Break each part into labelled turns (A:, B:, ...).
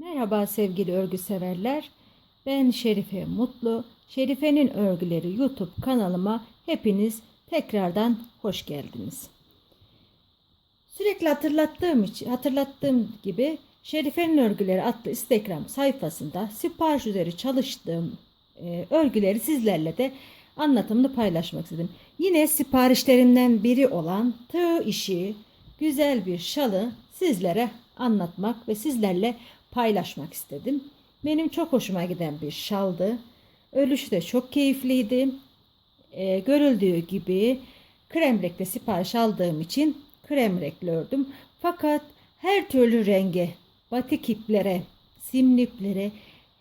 A: Merhaba sevgili örgü severler. Ben Şerife Mutlu. Şerife'nin örgüleri YouTube kanalıma hepiniz tekrardan hoş geldiniz. Sürekli hatırlattığım için, hatırlattığım gibi Şerife'nin örgüleri adlı Instagram sayfasında sipariş üzeri çalıştığım e, örgüleri sizlerle de anlatımını paylaşmak istedim. Yine siparişlerimden biri olan tığ işi güzel bir şalı sizlere anlatmak ve sizlerle paylaşmak istedim. Benim çok hoşuma giden bir şaldı. Ölüşü de çok keyifliydi. E, görüldüğü gibi krem renkli sipariş aldığım için krem renkli ördüm. Fakat her türlü renge, batik iplere, simli iplere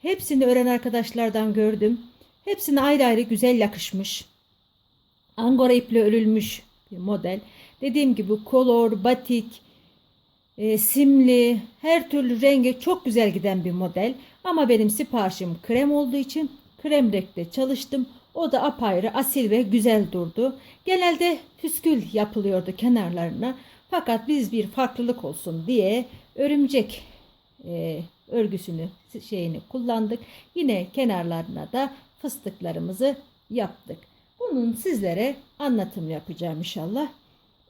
A: hepsini ören arkadaşlardan gördüm. Hepsine ayrı ayrı güzel yakışmış. Angora iple örülmüş bir model. Dediğim gibi kolor, batik, e, simli, her türlü renge çok güzel giden bir model. Ama benim siparişim krem olduğu için krem renkte çalıştım. O da apayrı, asil ve güzel durdu. Genelde püskül yapılıyordu kenarlarına. Fakat biz bir farklılık olsun diye örümcek e, örgüsünü şeyini kullandık. Yine kenarlarına da fıstıklarımızı yaptık. Bunun sizlere anlatım yapacağım inşallah.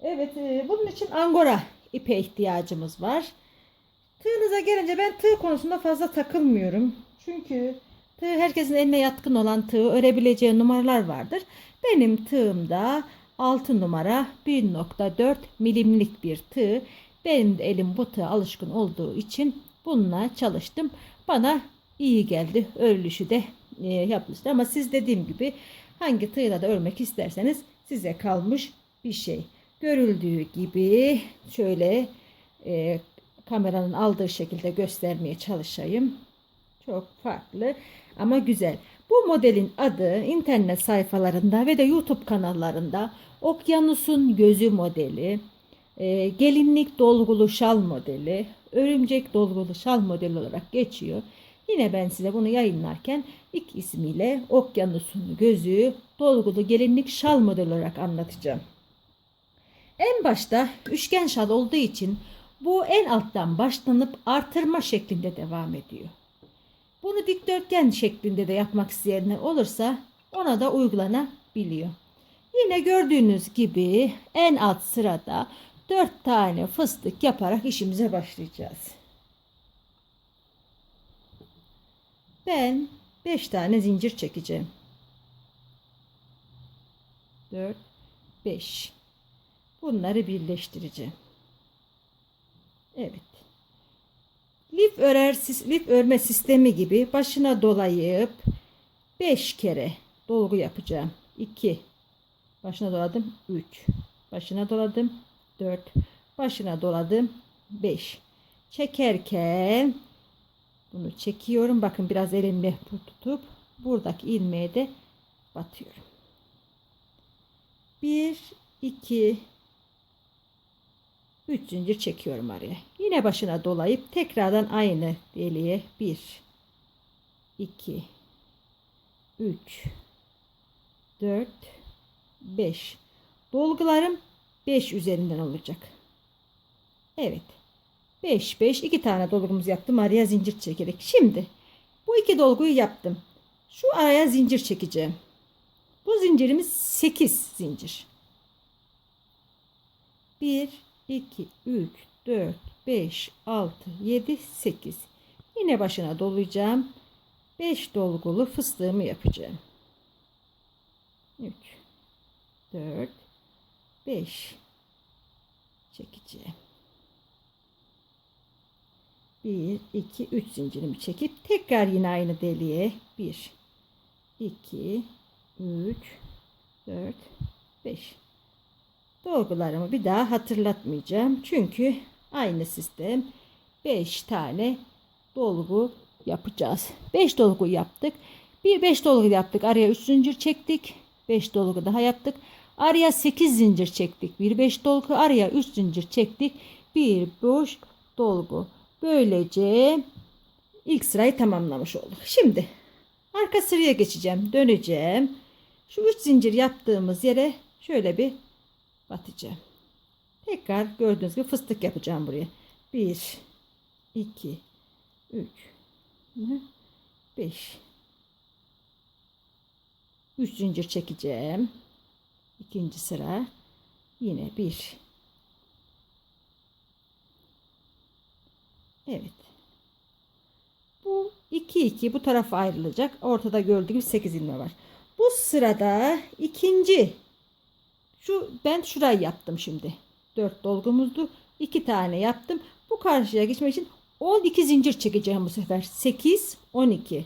A: Evet, e, bunun için angora ipe ihtiyacımız var. Tığınıza gelince ben tığ konusunda fazla takılmıyorum. Çünkü tığ herkesin eline yatkın olan tığ örebileceği numaralar vardır. Benim tığımda 6 numara 1.4 milimlik bir tığ. Benim de elim bu tığa alışkın olduğu için bununla çalıştım. Bana iyi geldi. Örülüşü de e, yapmıştı ama siz dediğim gibi hangi tığla da örmek isterseniz size kalmış bir şey. Görüldüğü gibi şöyle e, kameranın aldığı şekilde göstermeye çalışayım. Çok farklı ama güzel. Bu modelin adı internet sayfalarında ve de YouTube kanallarında Okyanusun Gözü modeli, e, gelinlik dolgulu şal modeli, örümcek dolgulu şal modeli olarak geçiyor. Yine ben size bunu yayınlarken ilk ismiyle Okyanusun Gözü dolgulu gelinlik şal modeli olarak anlatacağım. En başta üçgen şal olduğu için bu en alttan başlanıp artırma şeklinde devam ediyor. Bunu dikdörtgen şeklinde de yapmak isteyenler olursa ona da uygulanabiliyor. Yine gördüğünüz gibi en alt sırada 4 tane fıstık yaparak işimize başlayacağız. Ben 5 tane zincir çekeceğim. 4 5 Bunları birleştireceğim. Evet. Lif örer lif örme sistemi gibi başına dolayıp 5 kere dolgu yapacağım. 2 başına doladım 3 başına doladım 4 başına doladım 5 çekerken bunu çekiyorum. Bakın biraz elimle tutup buradaki ilmeğe de batıyorum. 1 2 3 zincir çekiyorum araya. Yine başına dolayıp tekrardan aynı deliğe 1 2 3 4 5 dolgularım 5 üzerinden olacak. Evet. 5 5 2 tane dolgumuz yaptım araya zincir çekerek. Şimdi bu iki dolguyu yaptım. Şu araya zincir çekeceğim. Bu zincirimiz 8 zincir. 1 2, 3, 4, 5, 6, 7, 8. Yine başına dolayacağım. 5 dolgulu fıstığımı yapacağım. 3, 4, 5 çekeceğim. 1, 2, 3 zincirimi çekip tekrar yine aynı deliğe 1, 2, 3, 4, 5 Dolgularımı bir daha hatırlatmayacağım. Çünkü aynı sistem 5 tane dolgu yapacağız. 5 dolgu yaptık. Bir 5 dolgu yaptık. Araya 3 zincir çektik. 5 dolgu daha yaptık. Araya 8 zincir çektik. Bir 5 dolgu araya 3 zincir çektik. Bir boş dolgu. Böylece ilk sırayı tamamlamış olduk. Şimdi arka sıraya geçeceğim. Döneceğim. Şu 3 zincir yaptığımız yere şöyle bir batacağım. Tekrar gördüğünüz gibi fıstık yapacağım buraya. 1 2 3 5 3 zincir çekeceğim. İkinci sıra yine 1 Evet. Bu 2 2 bu tarafa ayrılacak. Ortada gördüğünüz gibi 8 ilme var. Bu sırada ikinci şu ben şurayı yaptım şimdi. Dört dolgumuzdu. 2 tane yaptım. Bu karşıya geçmek için 12 zincir çekeceğim bu sefer. 8 12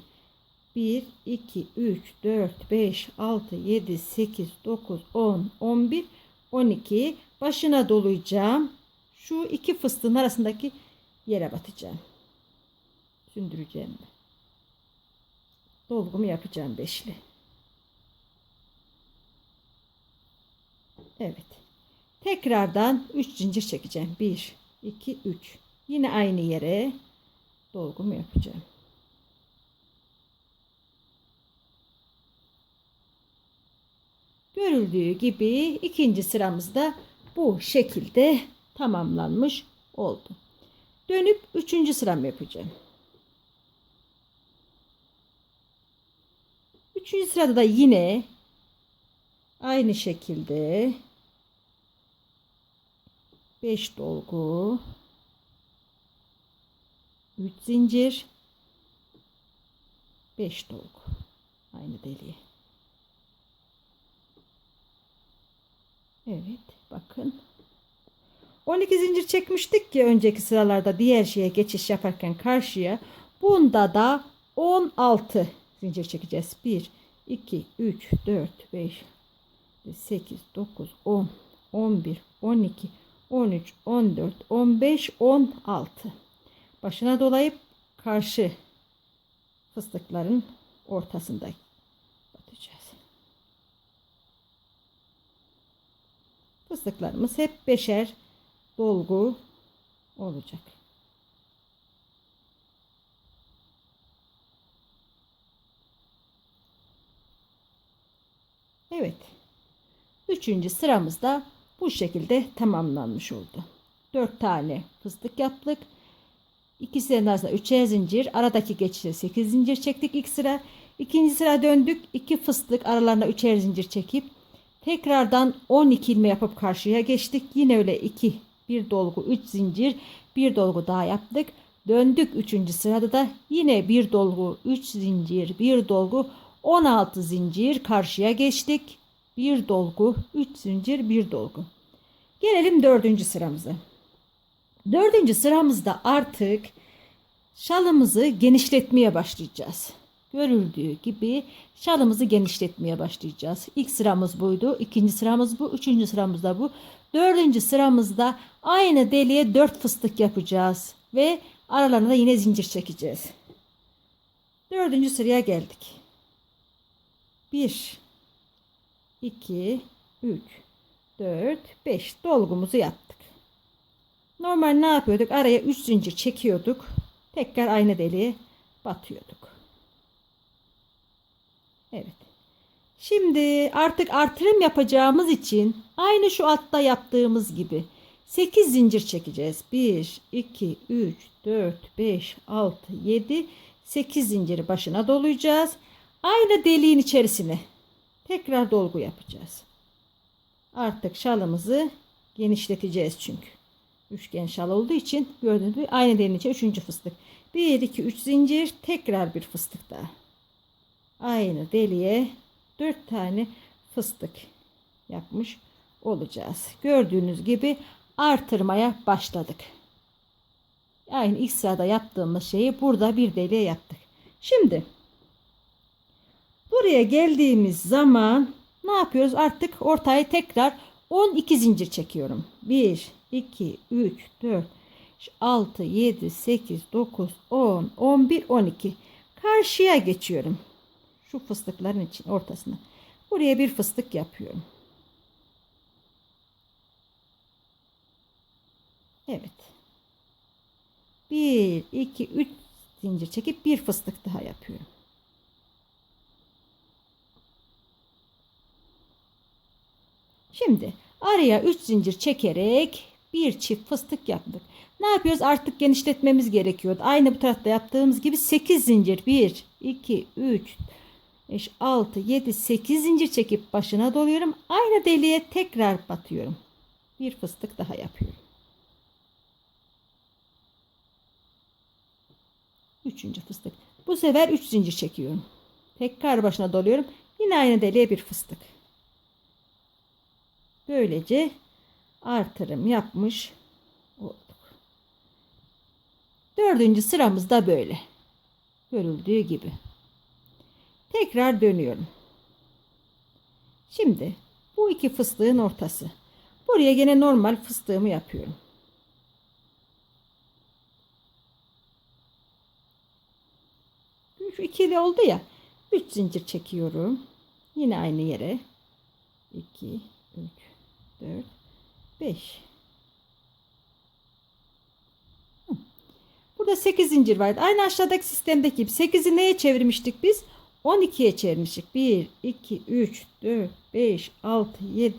A: 1 2 3 4 5 6 7 8 9 10 11 12 başına dolayacağım. Şu iki fıstığın arasındaki yere batacağım. Sündüreceğim. Dolgumu yapacağım beşli. Evet. Tekrardan 3 zincir çekeceğim. 1, 2, 3. Yine aynı yere dolgumu yapacağım. Görüldüğü gibi ikinci sıramızda bu şekilde tamamlanmış oldu. Dönüp üçüncü sıramı yapacağım. Üçüncü sırada da yine aynı şekilde 5 dolgu 3 zincir 5 dolgu aynı deliğe Evet bakın 12 zincir çekmiştik ki önceki sıralarda diğer şeye geçiş yaparken karşıya bunda da 16 zincir çekeceğiz 1 2 3 4 5 8 9 10 11 12 13, 14, 15, 16. Başına dolayıp karşı fıstıkların ortasında batacağız. Fıstıklarımız hep beşer dolgu olacak. Evet. Üçüncü sıramızda bu şekilde tamamlanmış oldu. 4 tane fıstık yaptık. İkisinin arasında 3'e zincir. Aradaki geçişte 8 zincir çektik ilk sıra. İkinci sıra döndük. 2 fıstık aralarına 3'er zincir çekip tekrardan 12 ilme yapıp karşıya geçtik. Yine öyle 2 bir dolgu 3 zincir bir dolgu daha yaptık. Döndük 3. sırada da yine bir dolgu 3 zincir bir dolgu 16 zincir karşıya geçtik bir dolgu, üç zincir, bir dolgu. Gelelim dördüncü sıramıza. Dördüncü sıramızda artık şalımızı genişletmeye başlayacağız. Görüldüğü gibi şalımızı genişletmeye başlayacağız. İlk sıramız buydu. ikinci sıramız bu. Üçüncü sıramız da bu. Dördüncü sıramızda aynı deliğe dört fıstık yapacağız. Ve aralarına yine zincir çekeceğiz. Dördüncü sıraya geldik. Bir, 2, 3, 4, 5 dolgumuzu yaptık. Normal ne yapıyorduk? Araya 3 zincir çekiyorduk. Tekrar aynı deliğe batıyorduk. Evet. Şimdi artık artırım yapacağımız için aynı şu altta yaptığımız gibi 8 zincir çekeceğiz. 1, 2, 3, 4, 5, 6, 7, 8 zinciri başına dolayacağız. Aynı deliğin içerisine tekrar dolgu yapacağız. Artık şalımızı genişleteceğiz çünkü. Üçgen şal olduğu için gördüğünüz gibi aynı derin üçüncü fıstık. bir iki üç zincir tekrar bir fıstık daha. Aynı deliğe dört tane fıstık yapmış olacağız. Gördüğünüz gibi artırmaya başladık. Aynı ilk sırada yaptığımız şeyi burada bir deliğe yaptık. Şimdi Buraya geldiğimiz zaman ne yapıyoruz? Artık ortaya tekrar 12 zincir çekiyorum. 1, 2, 3, 4, 6, 7, 8, 9, 10, 11, 12. Karşıya geçiyorum. Şu fıstıkların için ortasına. Buraya bir fıstık yapıyorum. Evet. 1, 2, 3 zincir çekip bir fıstık daha yapıyorum. Şimdi araya 3 zincir çekerek bir çift fıstık yaptık. Ne yapıyoruz? Artık genişletmemiz gerekiyordu. Aynı bu tarafta yaptığımız gibi 8 zincir. 1, 2, 3, 5, 6, 7, 8 zincir çekip başına doluyorum. Aynı deliğe tekrar batıyorum. Bir fıstık daha yapıyorum. Üçüncü fıstık. Bu sefer 3 zincir çekiyorum. Tekrar başına doluyorum. Yine aynı deliğe bir fıstık. Böylece artırım yapmış olduk. Dördüncü sıramız da böyle. Görüldüğü gibi. Tekrar dönüyorum. Şimdi bu iki fıstığın ortası. Buraya gene normal fıstığımı yapıyorum. Şu ikili oldu ya. Üç zincir çekiyorum. Yine aynı yere. 2 4, 5. Burada 8 zincir var. Aynı aşağıdaki sistemdeki gibi. 8'i neye çevirmiştik biz? 12'ye çevirmiştik. 1, 2, 3, 4, 5, 6, 7,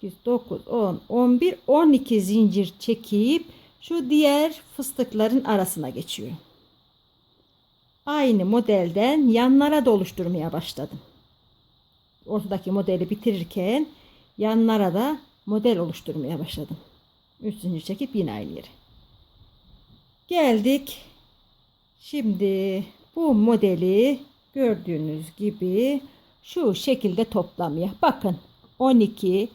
A: 8, 9, 10, 11, 12 zincir çekip şu diğer fıstıkların arasına geçiyorum. Aynı modelden yanlara da oluşturmaya başladım. Ortadaki modeli bitirirken yanlara da model oluşturmaya başladım. Üst zincir çekip yine aynı yere. Geldik. Şimdi bu modeli gördüğünüz gibi şu şekilde toplamaya. Bakın 12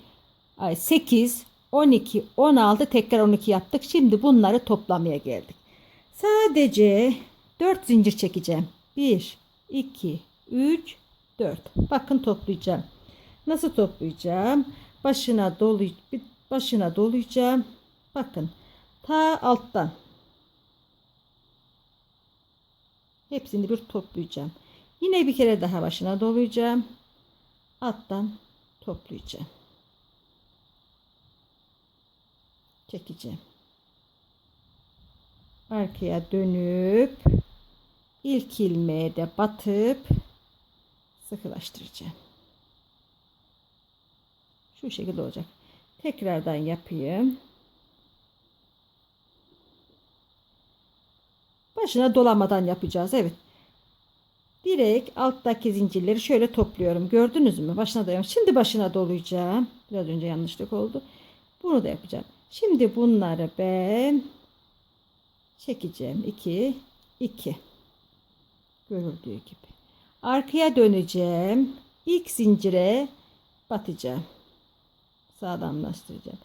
A: 8 12 16 tekrar 12 yaptık. Şimdi bunları toplamaya geldik. Sadece 4 zincir çekeceğim. 1 2 3 4. Bakın toplayacağım. Nasıl toplayacağım? başına dolu başına dolayacağım. Bakın ta alttan. Hepsini bir toplayacağım. Yine bir kere daha başına dolayacağım. Alttan toplayacağım. Çekeceğim. Arkaya dönüp ilk ilmeğe de batıp sıkılaştıracağım. Şu şekilde olacak. Tekrardan yapayım. Başına dolamadan yapacağız. Evet. Direkt alttaki zincirleri şöyle topluyorum. Gördünüz mü? Başına dolayacağım. Şimdi başına dolayacağım. Biraz önce yanlışlık oldu. Bunu da yapacağım. Şimdi bunları ben çekeceğim. 2 2 görüldüğü gibi. Arkaya döneceğim. İlk zincire batacağım sağlamlaştıracağım.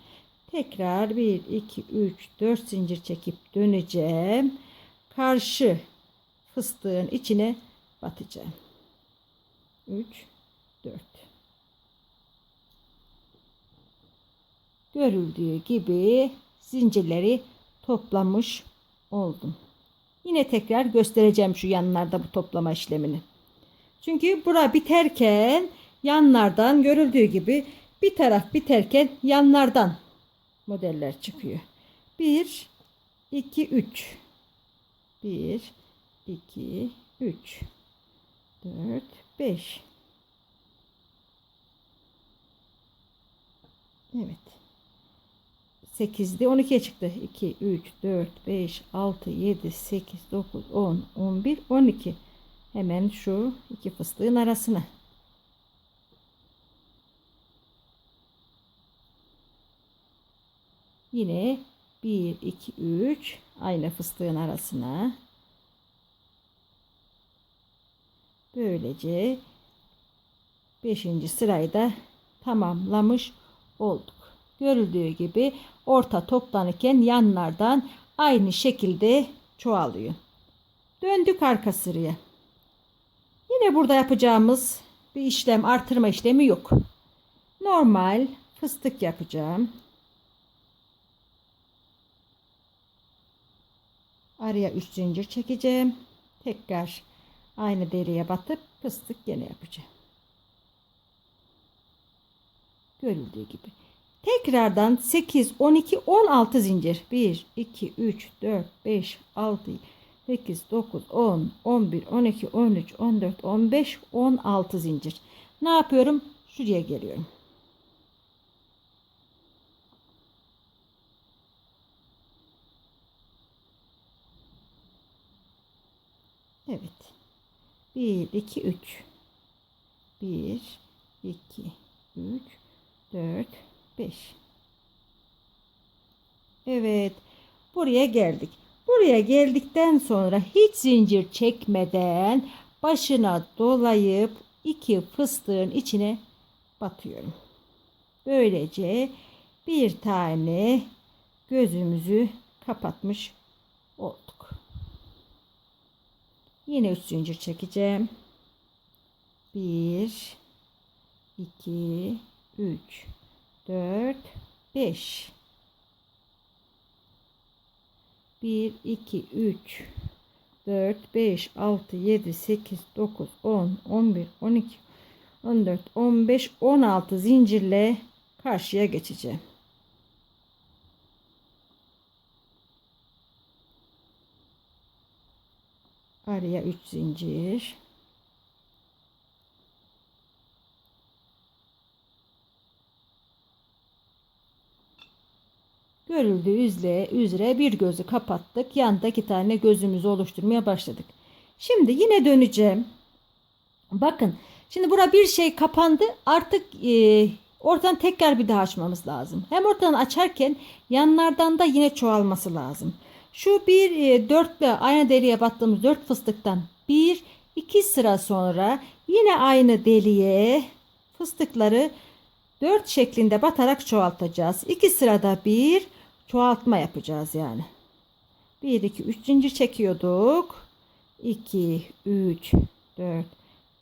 A: Tekrar 1, 2, 3, 4 zincir çekip döneceğim. Karşı fıstığın içine batacağım. 3, 4. Görüldüğü gibi zincirleri toplamış oldum. Yine tekrar göstereceğim şu yanlarda bu toplama işlemini. Çünkü bura biterken yanlardan görüldüğü gibi bir taraf biterken yanlardan modeller çıkıyor. 1, 2, 3. 1, 2, 3. 4, 5. Evet. 8'di. 12'ye çıktı. 2, 3, 4, 5, 6, 7, 8, 9, 10, 11, 12. Hemen şu iki fıstığın arasına. Yine 1, 2, 3 aynı fıstığın arasına. Böylece 5. sırayı da tamamlamış olduk. Görüldüğü gibi orta toplanırken yanlardan aynı şekilde çoğalıyor. Döndük arka sıraya. Yine burada yapacağımız bir işlem artırma işlemi yok. Normal fıstık yapacağım. araya 3 zincir çekeceğim tekrar aynı deriye batıp fıstık gene yapacağım görüldüğü gibi tekrardan 8 12 16 zincir 1 2 3 4 5 6 8 9 10 11 12 13 14 15 16 zincir ne yapıyorum şuraya geliyorum Evet. 1, 2, 3. 1, 2, 3, 4, 5. Evet. Buraya geldik. Buraya geldikten sonra hiç zincir çekmeden başına dolayıp iki fıstığın içine batıyorum. Böylece bir tane gözümüzü kapatmış olduk. Yine 3 zincir çekeceğim. 1 2 3 4 5 1 2 3 4 5 6 7 8 9 10 11 12 14 15 16 zincirle karşıya geçeceğim. Yukarıya 3 zincir. Görüldüğü üzere, üzere bir gözü kapattık. Yandaki tane gözümüzü oluşturmaya başladık. Şimdi yine döneceğim. Bakın şimdi bura bir şey kapandı. Artık e, ortadan tekrar bir daha açmamız lazım. Hem ortadan açarken yanlardan da yine çoğalması lazım. Şu bir e, dörtle aynı deliğe battığımız dört fıstıktan bir iki sıra sonra yine aynı deliğe fıstıkları dört şeklinde batarak çoğaltacağız. İki sırada bir çoğaltma yapacağız yani. Bir iki 3 zincir çekiyorduk. İki üç dört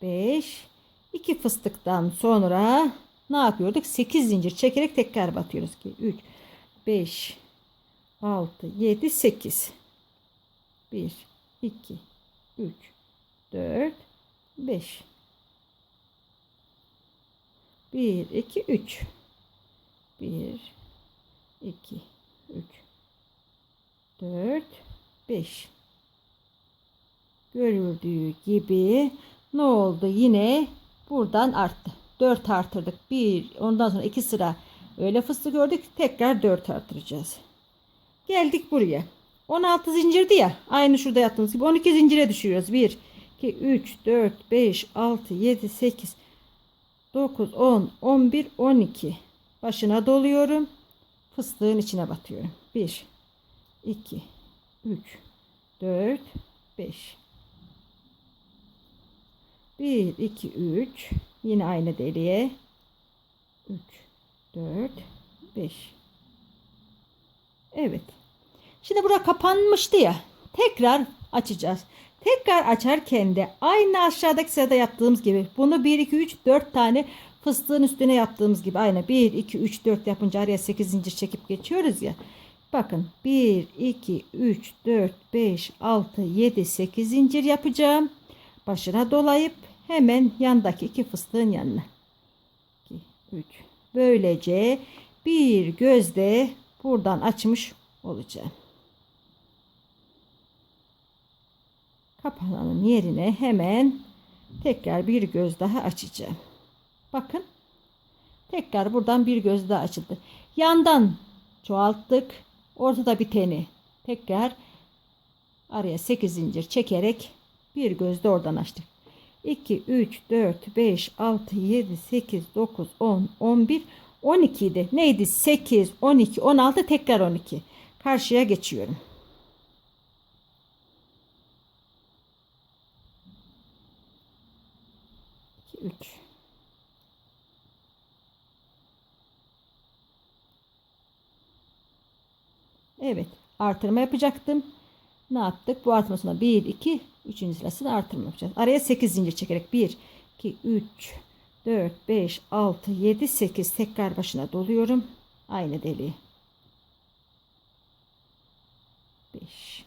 A: beş. 2 fıstıktan sonra ne yapıyorduk? Sekiz zincir çekerek tekrar batıyoruz ki üç beş. 6, 7, 8. 1, 2, 3, 4, 5. 1, 2, 3. 1, 2, 3, 4, 5. Görüldüğü gibi ne oldu? Yine buradan arttı. 4 artırdık. 1, ondan sonra 2 sıra öyle fıstık gördük. Tekrar 4 artıracağız. Geldik buraya. 16 zincirdi ya. Aynı şurada yaptığımız gibi. 12 zincire düşüyoruz. 1, 2, 3, 4, 5, 6, 7, 8, 9, 10, 11, 12. Başına doluyorum. Fıstığın içine batıyorum. 1, 2, 3, 4, 5. 1, 2, 3. Yine aynı deliğe. 3, 4, 5. Evet. Şimdi bura kapanmıştı ya. Tekrar açacağız. Tekrar açarken de aynı aşağıdaki sırada yaptığımız gibi bunu 1 2 3 4 tane fıstığın üstüne yaptığımız gibi aynı 1 2 3 4 yapınca araya 8 zincir çekip geçiyoruz ya. Bakın 1 2 3 4 5 6 7 8 zincir yapacağım. Başına dolayıp hemen yandaki iki fıstığın yanına. 2 3 böylece bir gözde buradan açmış olacağım. Kapağının yerine hemen tekrar bir göz daha açacağım. Bakın tekrar buradan bir göz daha açıldı. Yandan çoğalttık. Ortada biteni tekrar araya 8 zincir çekerek bir göz de oradan açtık. 2, 3, 4, 5, 6, 7, 8, 9, 10, 11, 12 idi. Neydi? 8, 12, 16 tekrar 12. Karşıya geçiyorum. Üç. Evet. Artırma yapacaktım. Ne yaptık? Bu artırma sonra 1, 2, 3. sırasını artırma yapacağız. Araya 8 zincir çekerek 1, 2, 3, 4, 5, 6, 7, 8 tekrar başına doluyorum. Aynı deliği. 5.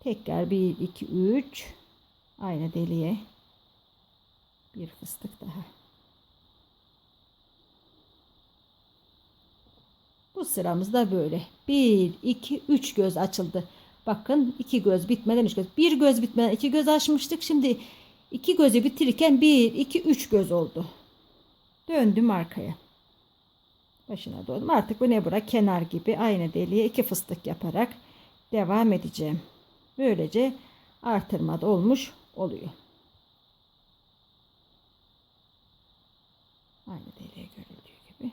A: Tekrar 1, 2, 3. Aynı deliğe. Bir fıstık daha. Bu sıramızda böyle. 1, 2, 3 göz açıldı. Bakın iki göz bitmeden üç göz. Bir göz bitmeden iki göz açmıştık. Şimdi İki gözü bitirirken bir, iki, üç göz oldu. Döndüm arkaya. Başına döndüm. Artık bu ne bura kenar gibi aynı deliğe iki fıstık yaparak devam edeceğim. Böylece artırma da olmuş oluyor. Aynı deliğe görüldüğü gibi.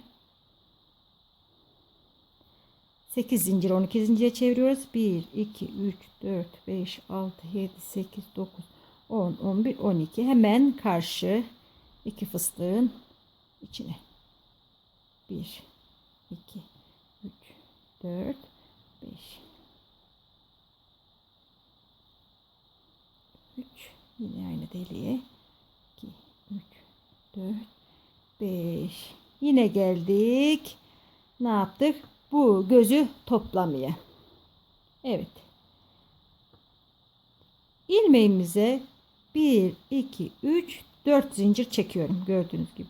A: 8 zincir 12 zincire çeviriyoruz. 1, 2, 3, 4, 5, 6, 7, 8, 9, 10, 11, 12 hemen karşı iki fıstığın içine. 1, 2, 3, 4, 5, 3 yine aynı deliğe 2, 3, 4, 5 yine geldik. Ne yaptık? Bu gözü toplamaya. Evet. İlmeğimize 1, 2, 3, 4 zincir çekiyorum gördüğünüz gibi.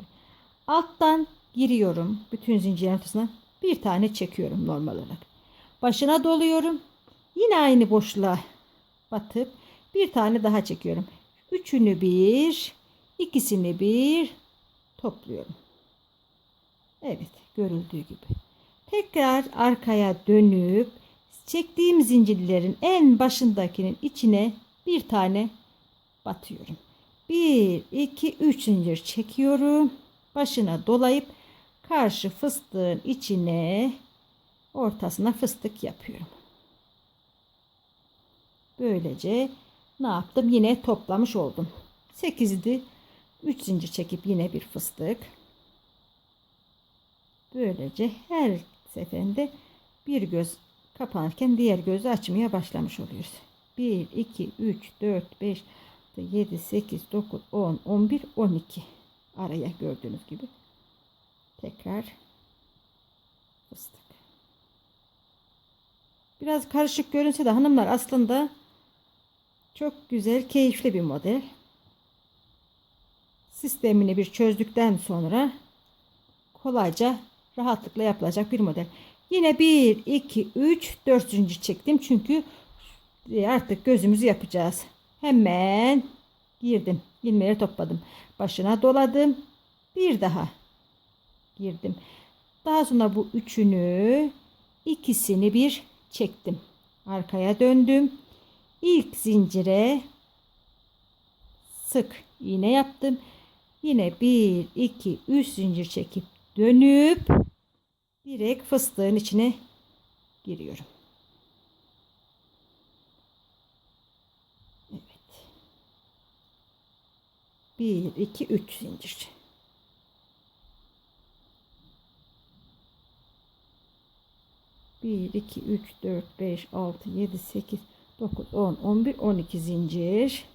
A: Alttan giriyorum bütün zincirin ortasına bir tane çekiyorum normal olarak. Başına doluyorum. Yine aynı boşluğa batıp bir tane daha çekiyorum. Üçünü bir, ikisini bir topluyorum. Evet görüldüğü gibi. Tekrar arkaya dönüp çektiğim zincirlerin en başındakinin içine bir tane batıyorum. 1 2 3 zincir çekiyorum. Başına dolayıp karşı fıstığın içine ortasına fıstık yapıyorum. Böylece ne yaptım? Yine toplamış oldum. 8'di. 3 zincir çekip yine bir fıstık. Böylece her seferinde bir göz kapanırken diğer gözü açmaya başlamış oluyoruz. 1 2 3 4 5 6, 7, 8, 9, 10, 11, 12 araya gördüğünüz gibi tekrar fıstık. Biraz karışık görünse de hanımlar aslında çok güzel, keyifli bir model. Sistemini bir çözdükten sonra kolayca rahatlıkla yapılacak bir model. Yine 1, 2, 3, 4. çektim. Çünkü artık gözümüzü yapacağız. Hemen girdim. İlmeği topladım. Başına doladım. Bir daha girdim. Daha sonra bu üçünü ikisini bir çektim. Arkaya döndüm. İlk zincire sık iğne yaptım. Yine bir iki üç zincir çekip dönüp direkt fıstığın içine giriyorum. 1 2 3 zincir bir iki üç dört beş altı yedi sekiz dokuz on on bir on iki zincir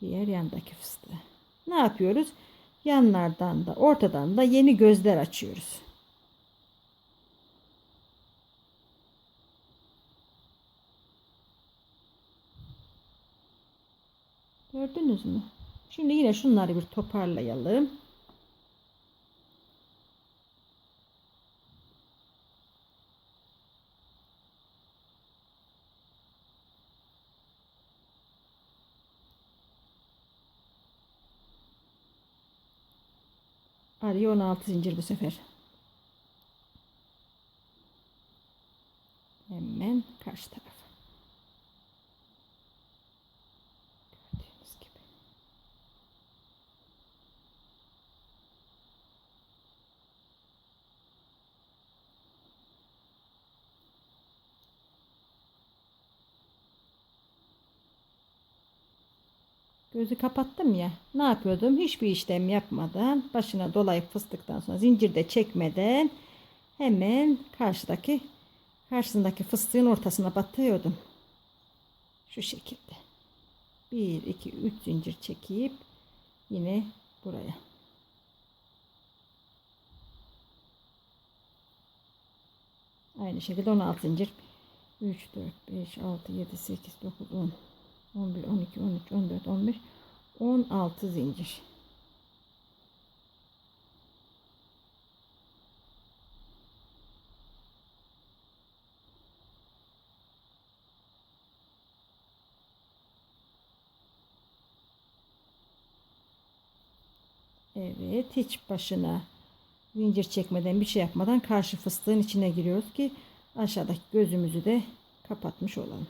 A: diğer yandaki fıstığı ne yapıyoruz yanlardan da ortadan da yeni gözler açıyoruz Gördünüz mü? Şimdi yine şunları bir toparlayalım. Araya 16 zincir bu sefer. gözü kapattım ya. Ne yapıyordum? Hiçbir işlem yapmadan başına dolayıp fıstıktan sonra zincirde çekmeden hemen karşıdaki karşısındaki fıstığın ortasına batıyordum. Şu şekilde. 1 2 3 zincir çekip yine buraya. Aynı şekilde 16 zincir. 3 4 5 6 7 8 9 10 11, 12, 13, 14, 15, 16 zincir. Evet hiç başına zincir çekmeden bir şey yapmadan karşı fıstığın içine giriyoruz ki aşağıdaki gözümüzü de kapatmış olalım.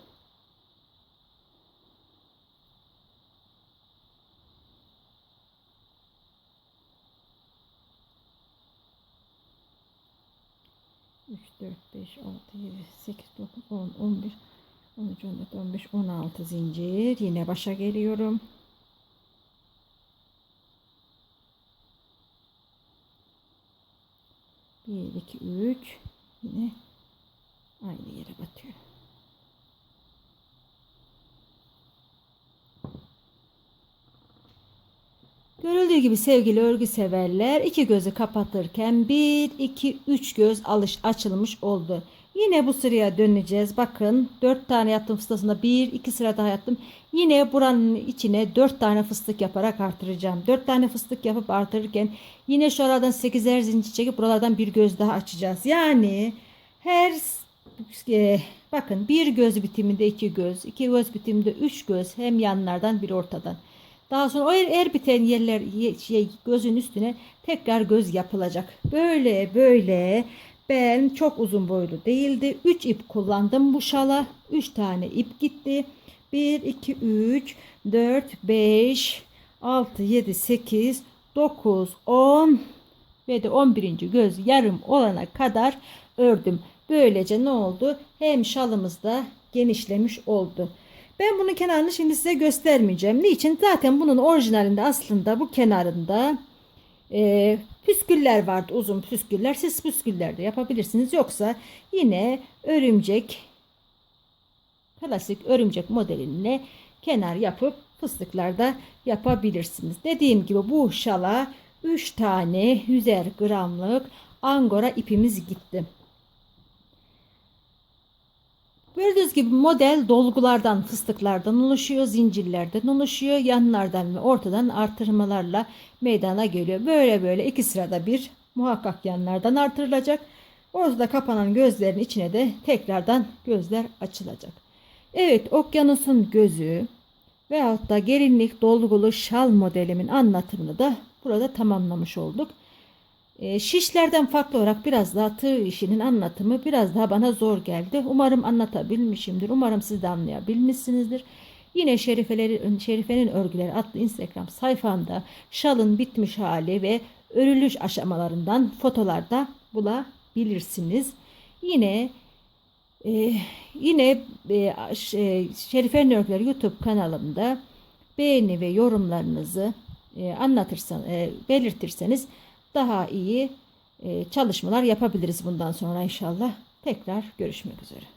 A: 4, 5, 6, 7, 8, 9, 10, 11, 13, 14, 15, 16 zincir. Yine başa geliyorum. Bir, iki, üç. Yine aynı yere batıyorum. Görüldüğü gibi sevgili örgü severler iki gözü kapatırken bir iki üç göz alış açılmış oldu. Yine bu sıraya döneceğiz. Bakın dört tane yaptım fıstığında bir iki sıra daha yaptım. Yine buranın içine dört tane fıstık yaparak artıracağım. Dört tane fıstık yapıp artırırken yine şu aradan 8'er zincir çekip buralardan bir göz daha açacağız. Yani her e, bakın bir göz bitiminde iki göz, iki göz bitiminde üç göz hem yanlardan bir ortadan. Daha sonra o er, er biten yerler şey, gözün üstüne tekrar göz yapılacak. Böyle böyle ben çok uzun boylu değildi. 3 ip kullandım bu şala. 3 tane ip gitti. 1, 2, 3, 4, 5, 6, 7, 8, 9, 10 ve de 11. göz yarım olana kadar ördüm. Böylece ne oldu? Hem şalımız da genişlemiş oldu. Ben bunun kenarını şimdi size göstermeyeceğim. Niçin? Zaten bunun orijinalinde aslında bu kenarında e, püsküller vardı. Uzun püsküller. Siz püsküller de yapabilirsiniz. Yoksa yine örümcek klasik örümcek modeline kenar yapıp fıstıklarda yapabilirsiniz. Dediğim gibi bu şala 3 tane 100 gramlık angora ipimiz gitti. Gördüğünüz gibi model dolgulardan, fıstıklardan oluşuyor, zincirlerden oluşuyor, yanlardan ve ortadan artırmalarla meydana geliyor. Böyle böyle iki sırada bir muhakkak yanlardan artırılacak. Ortada kapanan gözlerin içine de tekrardan gözler açılacak. Evet, okyanusun gözü veyahut da gelinlik dolgulu şal modelimin anlatımını da burada tamamlamış olduk. E, şişlerden farklı olarak biraz daha tığ işinin anlatımı biraz daha bana zor geldi. Umarım anlatabilmişimdir. Umarım siz de anlayabilmişsinizdir. Yine Şerife'nin örgüleri adlı Instagram sayfamda şalın bitmiş hali ve örülüş aşamalarından fotolarda bulabilirsiniz. Yine e, yine e, e Şerife'nin örgüleri YouTube kanalımda beğeni ve yorumlarınızı e, anlatırsan e, belirtirseniz daha iyi e, çalışmalar yapabiliriz bundan sonra inşallah. Tekrar görüşmek üzere.